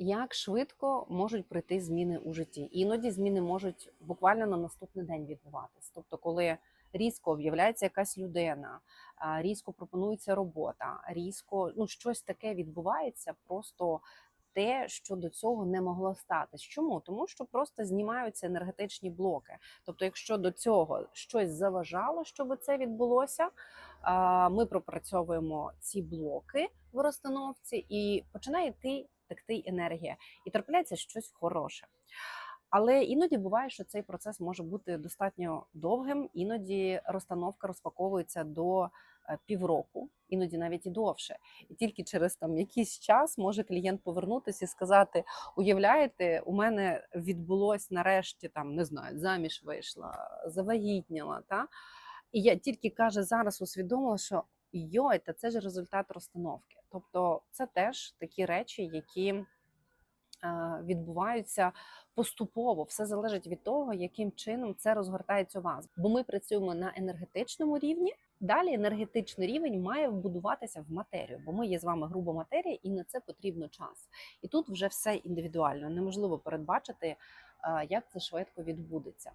Як швидко можуть прийти зміни у житті? Іноді зміни можуть буквально на наступний день відбуватись. Тобто, коли різко об'являється якась людина, різко пропонується робота, різко ну щось таке відбувається, просто те, що до цього не могло статись. Чому? Тому що просто знімаються енергетичні блоки. Тобто, якщо до цього щось заважало, щоб це відбулося, ми пропрацьовуємо ці блоки в розстановці і починає йти текти енергія, і трапляється щось хороше. Але іноді буває, що цей процес може бути достатньо довгим. Іноді розстановка розпаковується до е, півроку, іноді навіть і довше. І тільки через там якийсь час може клієнт повернутися і сказати: уявляєте, у мене відбулось нарешті там не знаю, заміж вийшла, завагітніла. Та? І я тільки каже зараз усвідомила, що йой, та це ж результат розстановки. Тобто, це теж такі речі, які відбуваються поступово. Все залежить від того, яким чином це розгортається у вас. Бо ми працюємо на енергетичному рівні. Далі енергетичний рівень має вбудуватися в матерію, бо ми є з вами груба матерія, і на це потрібно час. І тут вже все індивідуально. Неможливо передбачити, як це швидко відбудеться.